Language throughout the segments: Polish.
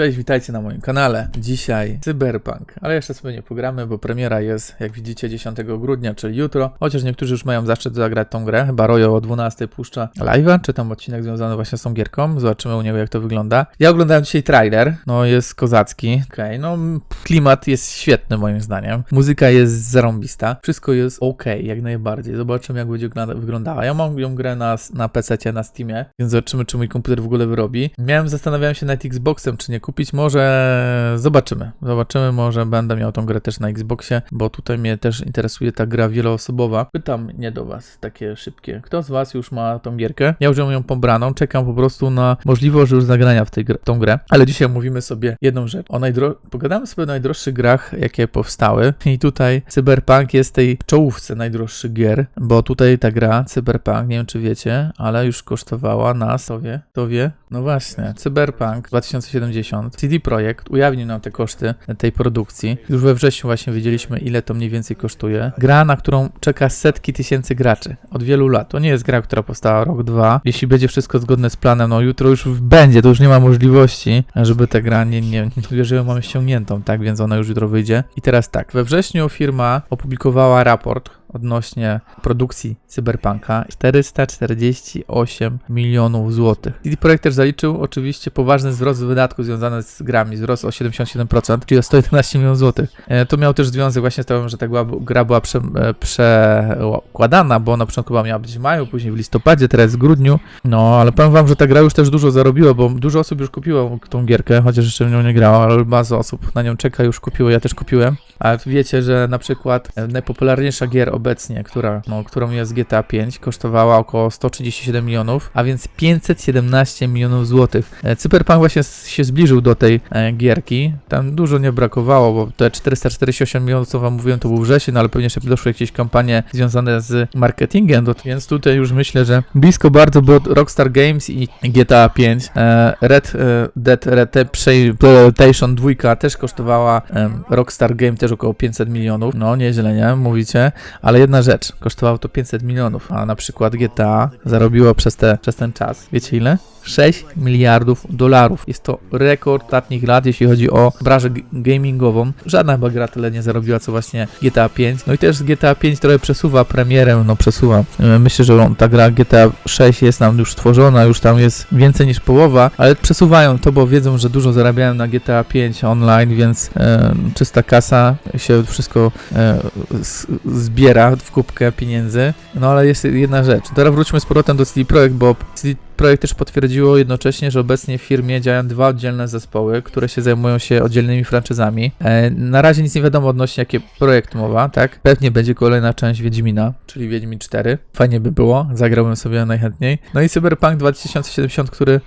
Cześć, witajcie na moim kanale. Dzisiaj Cyberpunk, ale jeszcze sobie nie pogramy, bo premiera jest, jak widzicie, 10 grudnia, czyli jutro. Chociaż niektórzy już mają zaszczyt zagrać tą grę. Chyba Rojo o 12 puszcza live'a, czy tam odcinek związany właśnie z tą gierką. Zobaczymy u niego, jak to wygląda. Ja oglądałem dzisiaj trailer, no jest kozacki. Okej, no klimat jest świetny moim zdaniem. Muzyka jest zarąbista. Wszystko jest ok, jak najbardziej. Zobaczymy, jak będzie wygląda- wyglądała. Ja mam ją grę na, na PC, na Steamie, więc zobaczymy, czy mój komputer w ogóle wyrobi. Miałem, zastanawiałem się nad Xboxem, czy nie. Może zobaczymy. Zobaczymy, może będę miał tą grę też na Xboxie, bo tutaj mnie też interesuje ta gra wieloosobowa. Pytam nie do was, takie szybkie. Kto z was już ma tą gierkę? Ja już mam ją pobraną, czekam po prostu na możliwość już zagrania w tej gr- tą grę. Ale dzisiaj mówimy sobie jedną rzecz. O najdro... Pogadamy sobie o najdroższych grach, jakie powstały. I tutaj Cyberpunk jest tej czołówce najdroższych gier, bo tutaj ta gra Cyberpunk, nie wiem czy wiecie, ale już kosztowała nas, to wie, to wie? No właśnie, Cyberpunk 2070. CD Projekt ujawnił nam te koszty tej produkcji. Już we wrześniu właśnie wiedzieliśmy, ile to mniej więcej kosztuje. Gra, na którą czeka setki tysięcy graczy od wielu lat. To nie jest gra, która powstała rok, dwa. Jeśli będzie wszystko zgodne z planem, no jutro już będzie, to już nie ma możliwości, żeby ta gra nie, nie, nie że mamy ściągniętą, tak, więc ona już jutro wyjdzie. I teraz tak, we wrześniu firma opublikowała raport odnośnie produkcji Cyberpunka 448 milionów złotych. CD Projekt też zaliczył oczywiście poważny wzrost wydatków związany z grami, wzrost o 77%, czyli o 111 milionów złotych. E, To miał też związek właśnie z tym, że ta gra, była prze, przekładana, bo na początku była miała być w maju, później w listopadzie, teraz w grudniu. No, ale powiem wam, że ta gra już też dużo zarobiła, bo dużo osób już kupiło tą gierkę, chociaż jeszcze w nią nie grało, ale bardzo osób na nią czeka, już kupiło, ja też kupiłem. A wiecie, że na przykład e, najpopularniejsza gier obecnie, która, no, którą jest GTA 5, kosztowała około 137 milionów, a więc 517 milionów złotych. E, Cyberpunk właśnie się zbliżył do tej e, gierki. Tam dużo nie brakowało, bo te 448 milionów, co wam mówiłem, to był wrzesień, no, ale pewnie jeszcze doszły jakieś kampanie związane z marketingiem, więc tutaj już myślę, że blisko bardzo było Rockstar Games i GTA 5. E, Red Dead Redemption 2 też kosztowała Rockstar Game też około 500 milionów. No, nieźle, nie? Mówicie. Ale jedna rzecz, kosztowało to 500 milionów, a na przykład GTA zarobiło przez, te, przez ten czas. Wiecie ile? 6 miliardów dolarów. Jest to rekord ostatnich lat, jeśli chodzi o branżę gamingową. Żadna chyba gra tyle nie zarobiła, co właśnie GTA 5. No i też GTA 5 trochę przesuwa premierę, no przesuwa. E, Myślę, że ta gra GTA 6 jest nam już stworzona, już tam jest więcej niż połowa, ale przesuwają to, bo wiedzą, że dużo zarabiają na GTA 5 online, więc e, czysta kasa się wszystko e, z, zbiera w kubkę pieniędzy. No ale jest jedna rzecz. Teraz wróćmy z powrotem do CD Projekt, bo CD Projekt też potwierdziło jednocześnie, że obecnie w firmie działają dwa oddzielne zespoły, które się zajmują się oddzielnymi franczyzami. E, na razie nic nie wiadomo odnośnie jaki projekt mowa, tak? Pewnie będzie kolejna część Wiedźmina, czyli Wiedźmin 4. Fajnie by było, zagrałbym sobie najchętniej. No i Cyberpunk 2070, który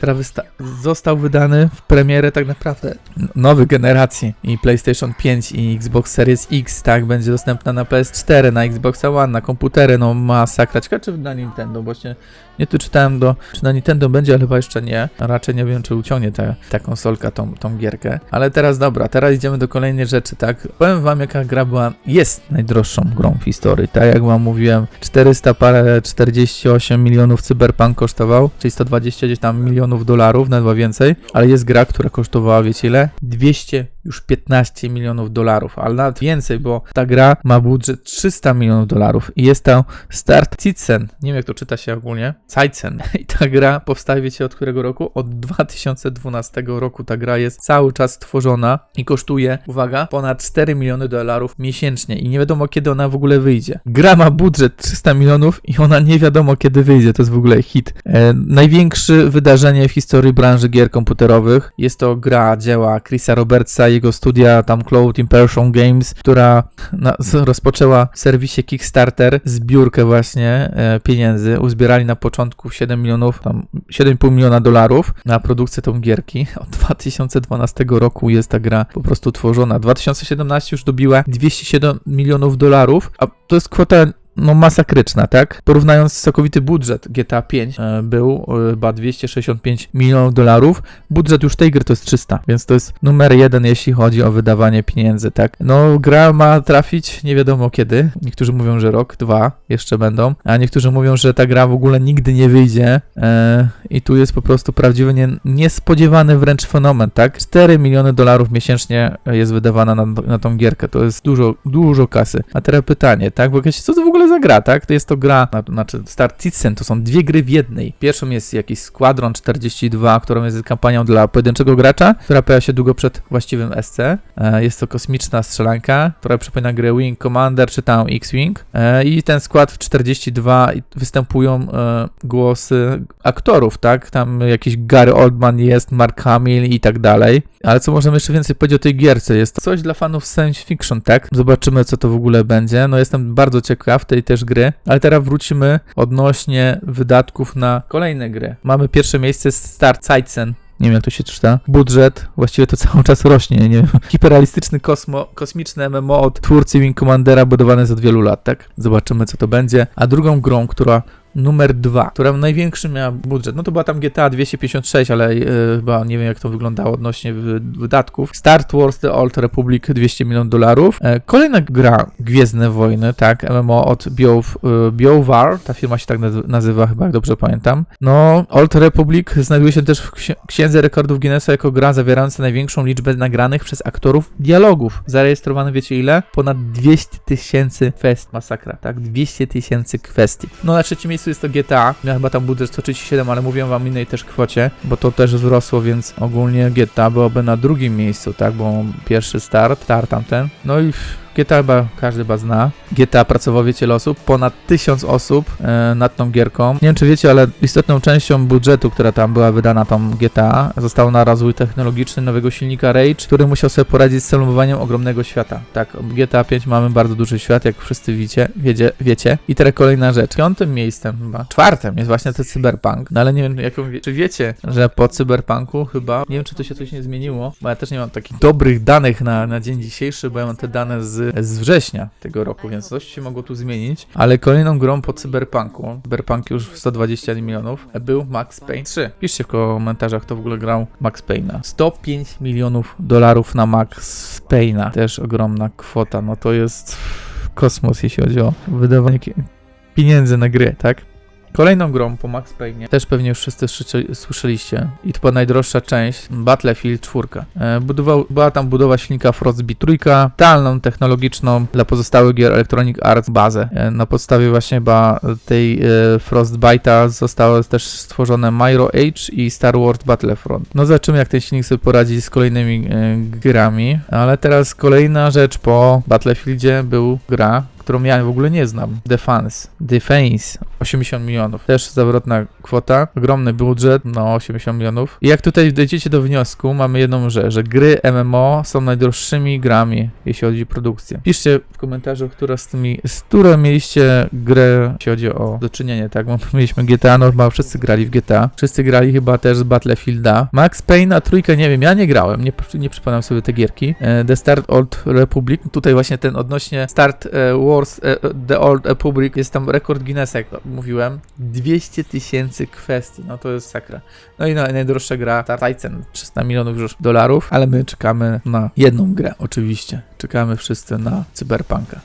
został wydany w premierę tak naprawdę nowej generacji i PlayStation 5 i Xbox Series X, tak? Będzie dostępna na PS4, na Xbox One, na komputery, no masakra. Ciekawe czy na Nintendo, się nie tu czytałem do, czy na Nintendo będzie, ale chyba jeszcze nie. Raczej nie wiem, czy uciągnie ta, ta konsolka tą, tą gierkę. Ale teraz dobra, teraz idziemy do kolejnej rzeczy, tak? Powiem wam, jaka gra była, jest najdroższą grą w historii. Tak jak wam mówiłem, 400 parę, 48 milionów Cyberpunk kosztował, czyli 120 gdzieś tam milionów dolarów, nawet więcej. Ale jest gra, która kosztowała, wiecie ile? 200 już 15 milionów dolarów, ale nawet więcej, bo ta gra ma budżet 300 milionów dolarów i jest tam Start Citizen, nie wiem jak to czyta się ogólnie, Zeitzen. I ta gra powstaje, wiecie od którego roku? Od 2012 roku ta gra jest cały czas tworzona i kosztuje, uwaga, ponad 4 miliony dolarów miesięcznie i nie wiadomo kiedy ona w ogóle wyjdzie. Gra ma budżet 300 milionów i ona nie wiadomo kiedy wyjdzie, to jest w ogóle hit. E, największe wydarzenie w historii branży gier komputerowych jest to gra dzieła Chrisa Robertsa, jego studia tam Cloud Impression Games, która na, rozpoczęła w serwisie Kickstarter zbiórkę właśnie e, pieniędzy. Uzbierali na początku 7 milionów, tam 7,5 miliona dolarów na produkcję tą gierki. Od 2012 roku jest ta gra po prostu tworzona. 2017 już dobiła 207 milionów dolarów, a to jest kwota no masakryczna, tak? Porównując całkowity budżet GTA 5 e, był e, chyba 265 milionów dolarów, budżet już tej gry to jest 300, więc to jest numer jeden, jeśli chodzi o wydawanie pieniędzy, tak? No, gra ma trafić nie wiadomo kiedy. Niektórzy mówią, że rok, dwa jeszcze będą, a niektórzy mówią, że ta gra w ogóle nigdy nie wyjdzie e, i tu jest po prostu prawdziwy, nie, niespodziewany wręcz fenomen, tak? 4 miliony dolarów miesięcznie jest wydawana na, na tą gierkę, to jest dużo, dużo kasy. A teraz pytanie, tak? Bo co to w ogóle za gra, tak? To jest to gra, na- znaczy Star Citizen, to są dwie gry w jednej. Pierwszą jest jakiś Squadron 42, którą jest kampanią dla pojedynczego gracza, która pojawia się długo przed właściwym SC. E, Jest to kosmiczna strzelanka, która przypomina grę Wing Commander czy tam X-Wing. E, I ten skład 42 i występują e, głosy aktorów, tak? Tam jakiś Gary Oldman jest, Mark Hamill i tak dalej. Ale co możemy jeszcze więcej powiedzieć o tej gierce? Jest to coś dla fanów science fiction, tak? Zobaczymy, co to w ogóle będzie. No jestem bardzo ciekaw tej też gry, ale teraz wrócimy odnośnie wydatków na kolejne gry. Mamy pierwsze miejsce Star Citizen. Nie wiem, jak to się czyta. Budżet, właściwie to cały czas rośnie, nie wiem. Hiperrealistyczny kosmo, kosmiczny MMO od twórcy Wing Commandera budowany od wielu lat, tak? Zobaczymy, co to będzie. A drugą grą, która numer dwa, która największy miała budżet. No to była tam GTA 256, ale e, chyba nie wiem jak to wyglądało odnośnie wy, wydatków. Star Wars The Old Republic 200 milionów dolarów. E, kolejna gra Gwiezdne Wojny, tak, MMO od e, BioWare, ta firma się tak naz- nazywa chyba, jak dobrze pamiętam. No, Old Republic znajduje się też w ksi- księdze rekordów Guinnessa jako gra zawierająca największą liczbę nagranych przez aktorów dialogów. Zarejestrowany wiecie ile? Ponad 200 tysięcy fest, masakra, tak? 200 tysięcy kwestii. No na trzecim miejscu jest to GTA, miał chyba tam budżet 137, ale mówiłem wam innej też kwocie, bo to też wzrosło, więc ogólnie GTA byłoby na drugim miejscu, tak? Bo pierwszy start, start tamten. No i GTA chyba każdy chyba zna. GTA pracował wiecie ile osób? Ponad 1000 osób e, nad tą gierką. Nie wiem czy wiecie, ale istotną częścią budżetu, która tam była wydana tą GTA, zostało na rozwój technologiczny nowego silnika Rage, który musiał sobie poradzić z celowaniem ogromnego świata. Tak, GTA 5 mamy bardzo duży świat, jak wszyscy wiecie. wiecie, wiecie. I teraz kolejna rzecz. Piątym miejscem chyba, czwartym jest właśnie ten Cyberpunk. No ale nie wiem, czy wiecie, że po Cyberpunku chyba, nie wiem czy to się coś nie zmieniło, bo ja też nie mam takich dobrych danych na, na dzień dzisiejszy, bo ja mam te dane z, z września tego roku, więc coś się mogło tu zmienić. Ale kolejną grą po Cyberpunku, Cyberpunk już 120 milionów, był Max Payne 3. Piszcie w komentarzach, kto w ogóle grał Max Payne'a. 105 milionów dolarów na Max Payne'a. Też ogromna kwota, no to jest kosmos, jeśli chodzi o wydawanie pieniędzy na gry, tak? Kolejną grą po Max Payne, też pewnie już wszyscy słyszeliście, i to była najdroższa część, Battlefield 4. E, budował, była tam budowa silnika Frostbite 3, talną, technologiczną dla pozostałych gier Electronic Arts bazę. E, na podstawie właśnie chyba tej e, Frostbite'a zostało też stworzone Myro Age i Star Wars Battlefront. No zobaczymy jak ten silnik sobie poradzi z kolejnymi grami, ale teraz kolejna rzecz po Battlefieldzie był gra, którą ja w ogóle nie znam. Defense. Defense. 80 milionów. Też zawrotna kwota. Ogromny budżet. No, 80 milionów. I jak tutaj dojdziecie do wniosku, mamy jedną rzecz, że gry MMO są najdroższymi grami, jeśli chodzi o produkcję. Piszcie w komentarzu, która z tymi, z które mieliście grę, jeśli chodzi o do czynienia, tak? Bo mieliśmy GTA, no chyba wszyscy grali w GTA. Wszyscy grali chyba też z Battlefielda. Max Payne, a trójkę nie wiem, ja nie grałem, nie, nie przypominam sobie te gierki. E, The Start Old Republic, tutaj właśnie ten odnośnie Start e, Wars e, The Old Republic jest tam rekord Guinnessa, jak mówiłem. 200 tysięcy kwestii, no to jest sakra. No i na, najdroższa gra Citizen, 300 milionów już dolarów, ale my czekamy na jedną grę, oczywiście. Czekamy wszyscy na Cyberpunka.